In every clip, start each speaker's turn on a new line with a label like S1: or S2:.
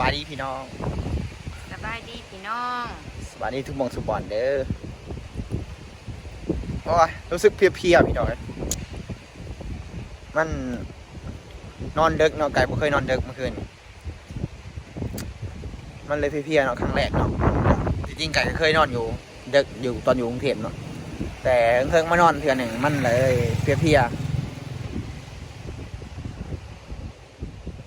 S1: บายดีพี่น้อง
S2: สบายดีพี่น้อง
S1: สบายดีทุกหมองทุกบอนเด้อโอ้ยรู้สึกเพลียๆพี่น้องเอ้ยมันนอนดึกเนาะไก่บ่เคยนอนดึกเมื่อคืนมันเลยเพลียๆเนาะครั้งแรกเนาะจริงๆไก่ก็เคยนอนอยู่ดึกอยู่ตอนอยู่กรุงเทพเนาะแต่เพิ่งมานอนเทื่อหนึ่งมันเลยเพลียๆ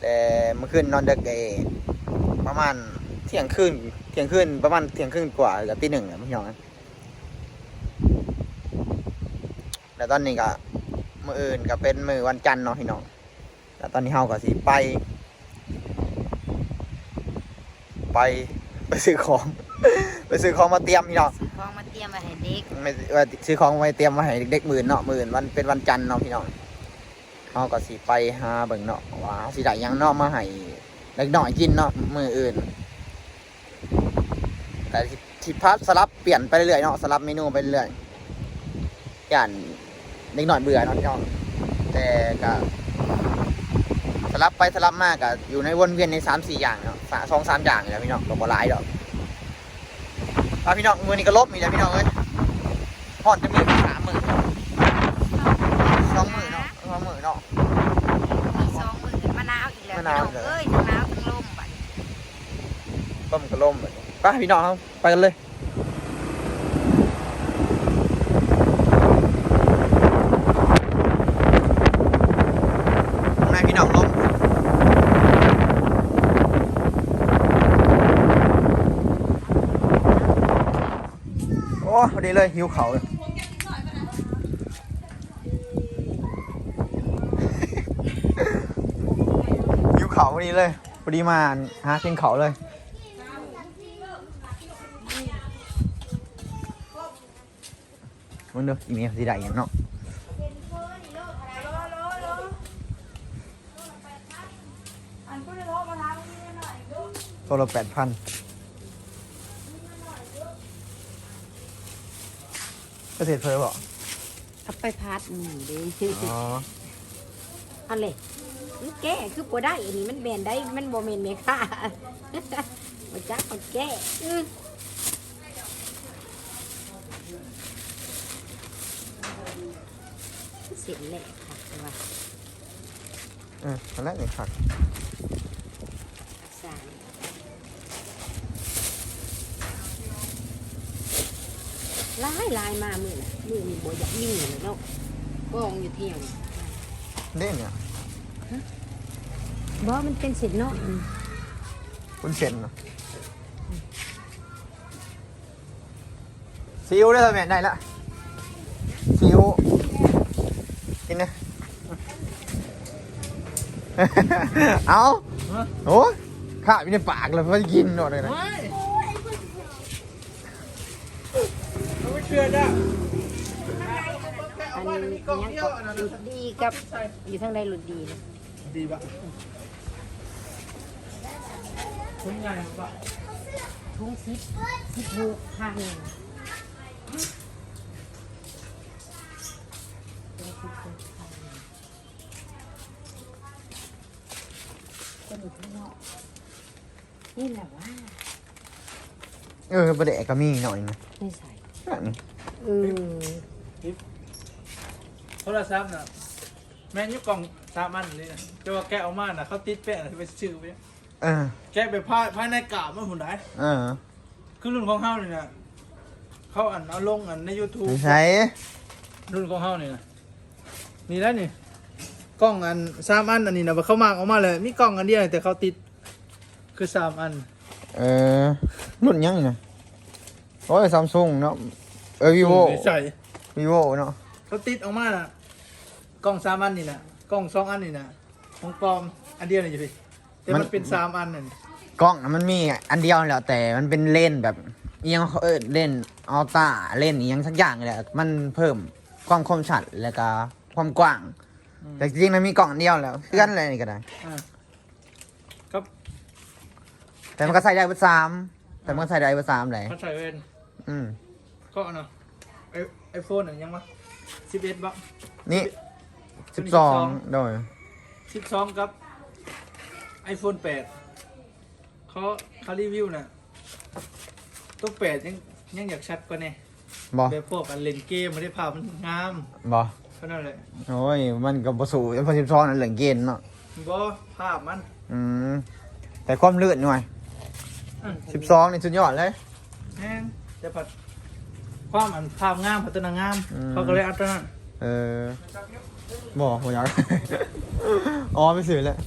S1: แต่เมื่อคืนนอนดึกไอ้ ประมาณเที่ยงคืนเที่ยงคืนประมาณเที่ยงคืนกว่ากับตีหนึ่งอะพี่น้องนะแล้วตอนนี้ก็มืออื่นก็เป็นมือวันจันทร์เนาะพี่น้องแล้วตอนนี้เฮาก็สิไป ไปไปซื้อของ ไปซื้อของมาเตรียมพี่น้อง
S2: ซื้อของมาเตรียมไว้ให้เด็ก
S1: ไม่ว่าซื้อของไว้เตรียมมาให้เด็กๆหมื่นเนาะหมื่นวันเป็นวันจันทร์เนาะพี่น้องเฮาก็สิไปหาเบิ่งเนาะว่าสิได้หยังเนาะมาให้ เด็กน้อยกินเนาะมื้ออื่น แต่ที่ที่พัดสลับเปลี่ยนไปเรื่อยๆเนาะสลับเมนูไปเรื่อยๆอย่างเด็กน้อยเบื่อเนาะพี่น้องแต่ก็สลับไปสลับมากก็อยู่ในวนเวียนในสามสี่อย่างเนาะสาสองสามอย่างนี่แหละพี่น้องก็บ่หลายดอกอะพี่น้องมือนี้ก็ลบมีแล้วพี่น้องเอ้ยฮอดจะมีสามหมื่นสองหมื่นเนาะสองหมื่นเนาะ
S2: มีสองมือมะนาวอีกแล้ว
S1: มะ
S2: พี่
S1: นา
S2: น้
S1: ว
S2: อง
S1: อีกแล้ว
S2: เอ้ยทั้งนาวทั้งลมบัดนี้
S1: ต้มก็ล่มไปพี่น้องครับไปกันเลยพี่น้องลมโอ้พอดีเลยหิวเขาเลยหิวเขาพอดีเลยพอดีมาหาเชียงเขาเลย มันเด้ออีเมลสิได้หยังเนาะตัวละแปดพันเกษตรเพลบอก
S2: เอาไปพัดหมูเด้
S1: อ๋อ
S2: เอาเลยมันแก้คือบ่ได้อันนี้มันแบนได้มันบ่แม่นแม่ค่ะบ่จักมันแก้อื้อ เสร็จแล้วค่ะว่า
S1: เออตอนแรกนี่ครับ
S2: สามลายลายมามือน่ะมือมีบ่อยากมีเลยเนาะกองอยู่เที่ยง
S1: เด้เนี่ย
S2: บ่มันเป็นเศษเนาะ
S1: คุณเซนเนาะซีอิ๊วได้ทำไมได้ละซีอิ๊ว กินนะ เอาโอ้ข้ามีในปากเลยเพราะกินหน่อยเลยนะ
S3: ไม่เชื่อจ้ะ
S2: อันนี้ยังก็หลุดดีกับอยู่ทางใดหลุดดีนะ
S3: ดีปะคุณไงปะ
S2: ทุ่งสิบสิบหกพันก็อยู่ข้างนอกนี่แหละว่า
S1: เออประเดะก็มีหน่อยนะ
S2: ไม่ใส่
S1: นั่น
S2: เออ
S3: โทรศัพท์น่ะแม่นอยุกล่องสามอันเลยนะจะว่าแกะออกมาน่ะเขาติดแปะน่ะที่ไปชื่อไป
S1: เออ
S3: แกะไปภายภายในกาบมันหุ่นได้
S1: เออ
S3: คือรุ่นของเฮาเนี่ยนะเขาอันเอาลงอันใน YouTube
S1: ไม่ใช่
S3: รุ่นของเฮาเนี่ยนะนี่แล้วนี่กล้องอันสามอันอันนี้นะเขามากออกมาเลยมีกล้องอันเดียวแต่เขาติดคือสามอัน
S1: เออรุ่นยังนี่นะโอ้ยซัมซุงเนาะเออวีโว
S3: ใช่
S1: วีโวเนาะ
S3: เขาติดออกมาน่ะกล้องสามอันนี่นะกล้องสองอันนี่นะของปลอมอันเดียวนี่อยู่พี่แต่มันเป็นสามอันนั่น
S1: กล้องน่ะมันมีอันเดียวแหละแต่มันเป็นเลนส์แบบเอียงเขาเออเลนอัลต้าเลนส์อียงสักอย่างนี่แหละมันเพิ่มความคมชัดแล้วก็ความกว้าง
S3: อืม
S1: แต่จริงๆมันมีกล่องอันเดียวแล้วคือกันอะไรนี่ก็ได้
S3: อ่าครับ
S1: แต่มันก็ใส่ได้เบอร์สามแต่มันก็ใส่ได้เบอร์สามเลย
S3: เขาใส่เวน
S1: อืม
S3: ก็เนาะไอไอโฟนยังมั้สิบเอ็ดบะ
S1: นี่สิบสองโดย
S3: สิบสองกับไอโฟนแปดเขาเขารีวิวน่ะตัวแปดยังยังอยากชัดกว่านี่
S1: บ่
S3: แบบพวกอันเล่นเกมไม่ได้ภาพมันงาม
S1: บ่
S3: เท่านั้นแหละ
S1: โอ้ยมันก็บ่สู้พอสิบสองนั่นเหลืองเกณฑ์เนาะ
S3: บ่ภาพมัน
S1: อืมแต่ความลื่นหน่อย
S3: อืม
S1: สิบสองนี่สุดยอดเลย
S3: แห้งแต่ผัดความอันภาพงามพัฒนางาม
S1: อืม
S3: เขาก็เลยเอาตัวนั้น
S1: เออบ่บ่อยากอ๋อไม่สื่อแล้ว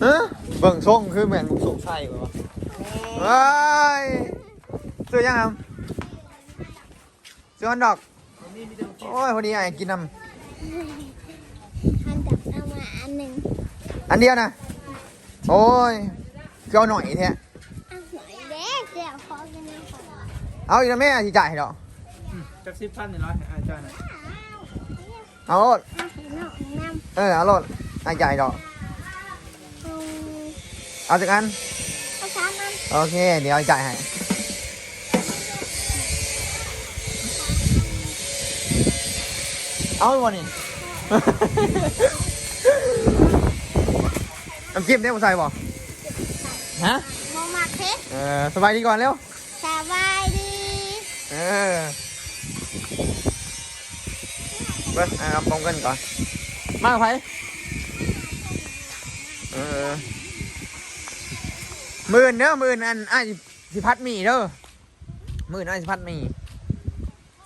S1: เอ้อเบิ่งทรงคือเหมือนบุกสุกใส่บ่วะเฮ้ยซื้อยังครับซื้อฮอนดอก
S3: นี่มีแต่โอเค
S1: โอ้ยพอดีไอ้กินน้
S4: ท่านจับเอามาอันหนึ่งำ
S1: อันเดียวนะ โอ้ย เกเอาหน่อยแท้
S4: เอาหน่อยเด็กเดี๋ยวขอกันนะขอ
S1: เอาอีกแล้วแม่ที่จ่ายให้ดอก
S3: อืมจักสิบพันนี่ร้อยอาจารย์นะ
S1: เอาโลด
S4: เอาให้น้องน้ำ
S1: เออเอาโลดไอ้จ่ายให้ดอก
S4: เอา
S1: เอาจากอัน
S4: เอาสามอัน
S1: โอเค เดี๋ยวไอ้จ่ายให้เอาวันนี้น้ำจิ้มได้ผมใส่บ่ ฮะ
S4: โมมาเพชร
S1: เออสบายดีก่อนเร็ว
S4: สบายดี
S1: เออเบิ้ลเอาปองกันก่อน มากับไผเออหมื่นเด้อหมื่นอันไอ้ายสิพัดหมีเด้อหมื่นไอ้ายสิพัดหมี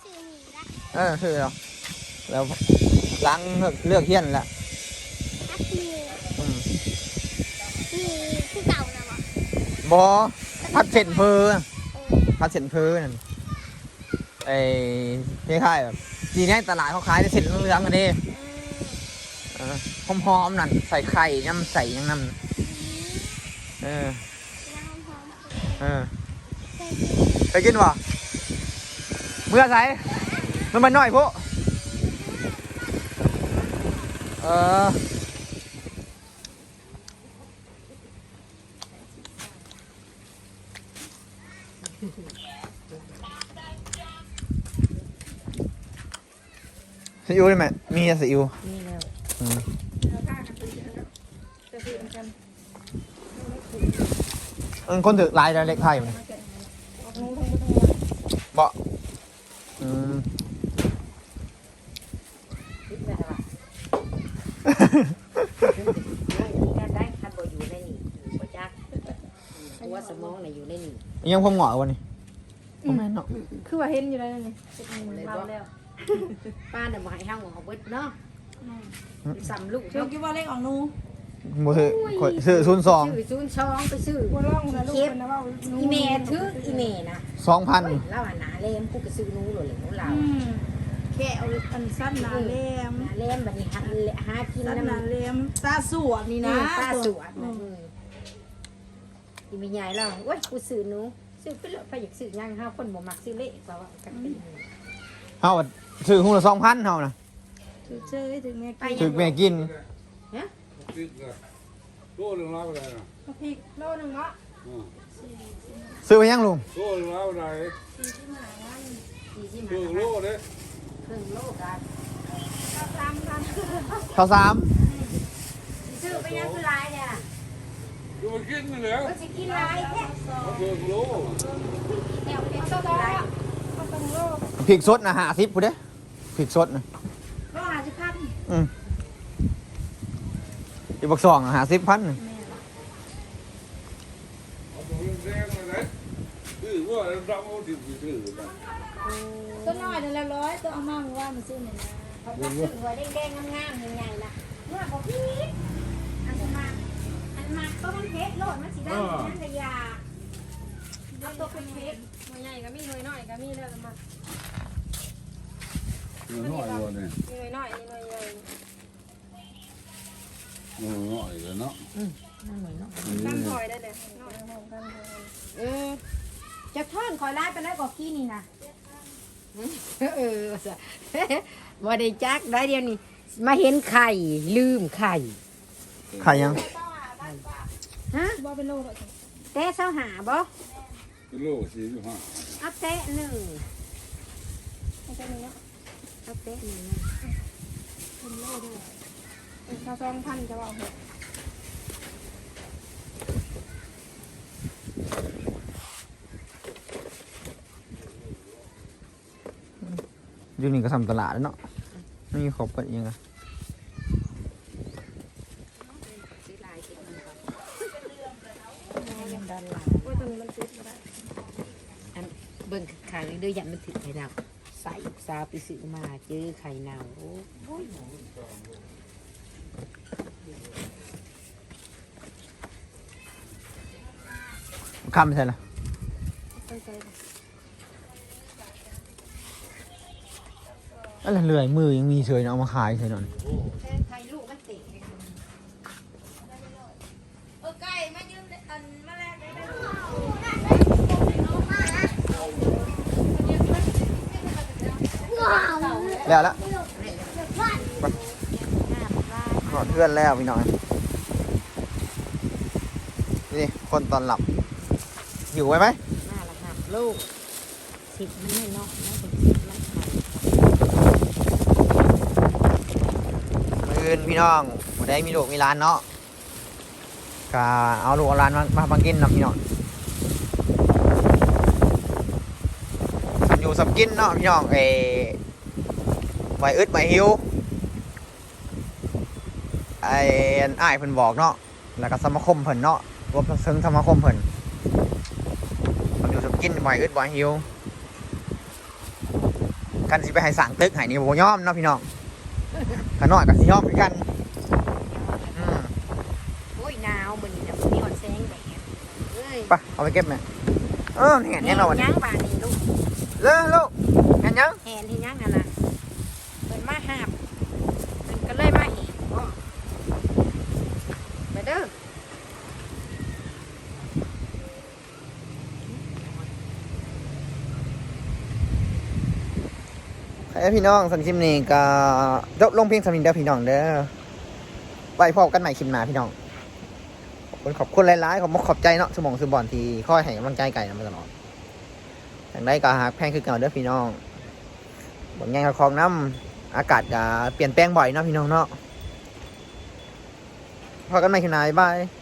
S4: ชื่อหมีละ
S1: เออคือแล้วแล้วล้างเลือกเลือกเฮียนแล้ว
S4: อัพมี
S1: อืม
S4: มีคือเก่านะบอก
S1: บอพัดเส้นเพอพัดเส้นเพอนั่นไอ้คล้ายๆแบบทีนี้ตลาดเขาขายแต่เส้นเหลืองๆกันเด้
S4: อ
S1: หอมๆนั่นใส่ไข่น้ำใส่ยังน้ำเออเออไปกินวะเมื่อใส่มันมันน้อยพวกเออ ซีอิ๊วได้ไหมมีอะซีอิ๊ว
S2: นี่แล้ว
S1: อืมเออคนถือลายเล็กไทยมันเบาอืม
S2: คิดไปแล้วการได้คันบ่อยู่ในนี่บ่จักตัวสมองน่ะอยู่ในนี่
S1: ยังพวงหงอวันนี้บ่แม่นเนาะ
S5: คือว่าเห็นอยู่แล้วนี่
S2: เลย
S5: เรา
S2: บ่
S5: แล้ว
S2: ป้าน่ะบ่ให้เฮาเอาเบิดเนาะสำลูก
S5: เชื่อคิดว่าเลขของหนู
S1: บ่ถือข่อยซื้อศูนย์สอง
S2: ซื้อศูนย์สองไปซื้อ
S5: ว่าร่องนะลูกเป็นนะว่าหนู
S2: อีเมถืออีเมนะ
S1: สองพัน
S2: เฮ้ยเราอะหนาเลมกูก็ซื้อหนู้เลยหนูเรา
S5: อืมแค่เอาอันสั้นหนาแหลม
S2: หนาเลมบัดนี้หาหากิน
S5: สั้น
S2: น้ำ
S5: หนาแหลมตาสวดนี่
S2: นี่
S5: นะ
S2: นะป้าสวด
S5: อื
S2: นะ
S5: ม
S2: อืมอีเมใหญ่เราโอ้ยกูซื้อหนูซื้อไปเลยไปอยากซื้อยังห้าคนบ่มักซื้อเละกว่าว่ากันเป็น
S1: เฮาซื้อหุ้นละสองพันเฮานะ
S5: ถือเชยถึงแม่
S2: ไป
S5: กิน
S1: ถือแม่กิน
S6: พริกอะโลหนึงรับอะไรนะ
S5: พริกโลนึงเนาะ
S6: อืม
S1: ซื้อไปยังลุง
S6: โลหนึงรับอะไร
S2: สี่สิบ
S6: ครึ่งโล
S2: ห้า
S6: เด้
S2: ครึ่งโลกัน
S5: ตามกัน
S1: เท่าสาม
S2: ซื้อไปยังคือลายเนี่ย
S6: ดูไปกินนี่แหล้ว
S2: ก็สิกินลายแค่
S6: ครึ่งโล
S2: แนวเป็นต้นลาย
S5: ก็ ต้องโล
S1: พริกสดนะหาสิบผู้เด้พริกสดนะ
S5: โลหาสิพัน
S1: อืมอีกบักสองหาสิบพันน่ะ
S6: เอาตัวแดงๆเลยนะคือว่าเราเอาดิบไปซื้อนะ
S5: ตัวน้อยนั่นแหละร้อยตัวเอามาเมื่อวานมาซื้อหน่อยนะ
S2: เขาจะซื้อหัวแดงๆงามๆใหญ่ๆนะเมื่อบอกพี่อันมาอันมาก็มันเพชรโลดมันสิได้นั่นกะยา เอาตัวเป็นเพชร
S5: หน่วยใหญ่ก็มีหน่วยน้อยก็มีแล้วมา
S6: เงินน้อยกว่าเนี่ย
S5: หน่วยน้อยนี่หน่วยใหญ่
S6: เงินน้อยเลยเนาะ
S2: นั่นเหมือนเนาะ
S5: ตั้งถอยได้เลยน้อยของกัน
S2: เออจะท่อนคอยไล่ไปแล้วก็กี้นี่นะเออบ่ได้จักได้เดียวนี้มาเห็นไข่ลืมไข่
S1: ไข่ยัง
S2: ฮะ
S5: ว่าเป็นโลด
S2: เตะเสาหาบ่
S6: กิโลสี่สิบห้า
S2: เอาเตะหนึ่ง
S5: เอาเตะหนึ่งเนาะ
S2: เอาเตะหนึ่ง
S5: เนะเป็นโลด้วยเป็นข้าวซองพันจะว่าห
S1: กยูนี่ก็ทำตลาดแล้วเนาะไม่มีขอบกันยังไง
S2: ดันหลัง ย
S5: โอ้ยตรงนี้มันติดบ่ได้
S2: อันเบิ่งขายเด้อยันมันถึงไข่เน่าใส่ซาวไปซื้อมาเจอไข่เน่าโอ้ย
S1: ข้ามไปใช่ละ
S5: ใส่ใส่
S1: อะไรเลื่อยมือยังมีเฉยเนาะเอามาขายใช่นอน
S2: ไข่ลูกมันติด
S5: เออไก่มายืมอันมาแรกได้ได้
S1: แล้วละขอเพื่อนแล้วพี่น้อยนี่คนตอนหลับ อยู่ไว้ไหม
S2: น่าละครับลูกสิบมันไม่เนาะไม่เป็นสิบมันไข่
S1: มือนพี่น้องบ่ได้มีลูกมีร้านเนาะก็เอาลูกเอาร้านมามาบังกินเนาะพี่น้องอยู่สับกินเนาะพี่น้องเอ ไว้อึดไว้หิวไอ้อันอ้ายเพิ่นบอกเนาะแล้วก็สมาคมเพิ่นเนาะรวมถึงสมาคมเพิ่นสันอยู่สับกินไว้อึดไว้หิวกันสิไปให้สั่งตึกให้นี่บ่ยอมเนาะพี่น้องขน้อยกับสิยอมคือกันอืม
S2: โอ้ยหนาวบนนี้จะมีหอนแสงแดดเอ้ย
S1: ไปเอาไปเก็บไหมเออเห็นยังเราวันนี้
S2: ย่างบานนี่ลูก
S1: เลิกลูกเห็นยัง
S2: แหนที่ย่างนั่นน่ะเพิ่น มาหาบเพิ่นก็เลยมาเห็นบ่ไปเด้อ
S1: ให้พี่น้องสันคลิปนี้ก็จบลงเพียงสำนิทเด้อพี่น้องเด้อไว้พบกันใหม่คลิปหน้าพี่น้องขอบคุณขอบคุณหลายๆขอบคุณขอบใจเนาะสมองสมบอนที่คอยให้กำลังใจไก่นะมาตลอดอย่างได้ก็หากแพงคือเก่าเด้อพี่น้องบางอย่างก็คลองน้ำ อากาศก็เปลี่ยนแปลงบ่อยเนาะพี่น้องเนาะพอกันใหม่คืนไหนบ๊ายบาย